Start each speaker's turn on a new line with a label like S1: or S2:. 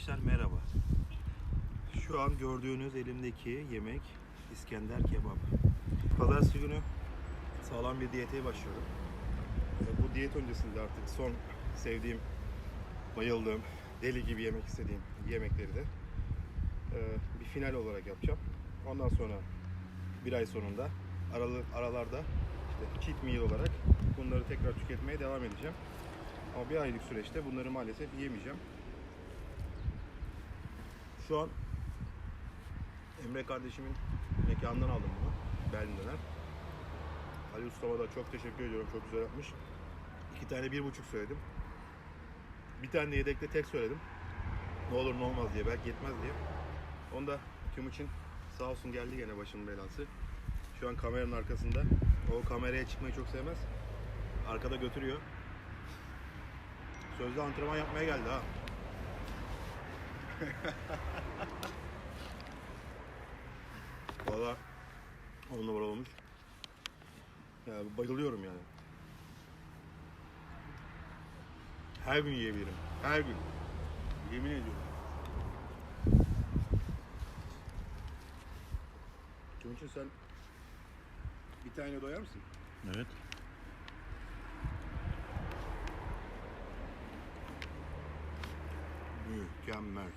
S1: Arkadaşlar merhaba. Şu an gördüğünüz elimdeki yemek İskender kebap. Pazartesi günü sağlam bir diyete başlıyorum. Bu diyet öncesinde artık son sevdiğim, bayıldığım, deli gibi yemek istediğim yemekleri de e, bir final olarak yapacağım. Ondan sonra bir ay sonunda aralı, aralarda işte cheat meal olarak bunları tekrar tüketmeye devam edeceğim. Ama bir aylık süreçte bunları maalesef yiyemeyeceğim. Şu an Emre kardeşimin mekanından aldım bunu. Berlin döner. Ali Ustama da çok teşekkür ediyorum. Çok güzel yapmış. İki tane bir buçuk söyledim. Bir tane de yedekte tek söyledim. Ne olur ne olmaz diye. Belki yetmez diye. Onu da Kim için sağ olsun geldi gene başımın belası. Şu an kameranın arkasında. O kameraya çıkmayı çok sevmez. Arkada götürüyor. Sözde antrenman yapmaya geldi ha. Valla on numara olmuş. Ya bayılıyorum yani. Her gün yiyebilirim. Her gün. Yemin ediyorum. Bunun için sen bir tane doyar mısın?
S2: Evet.
S1: Mükemmel.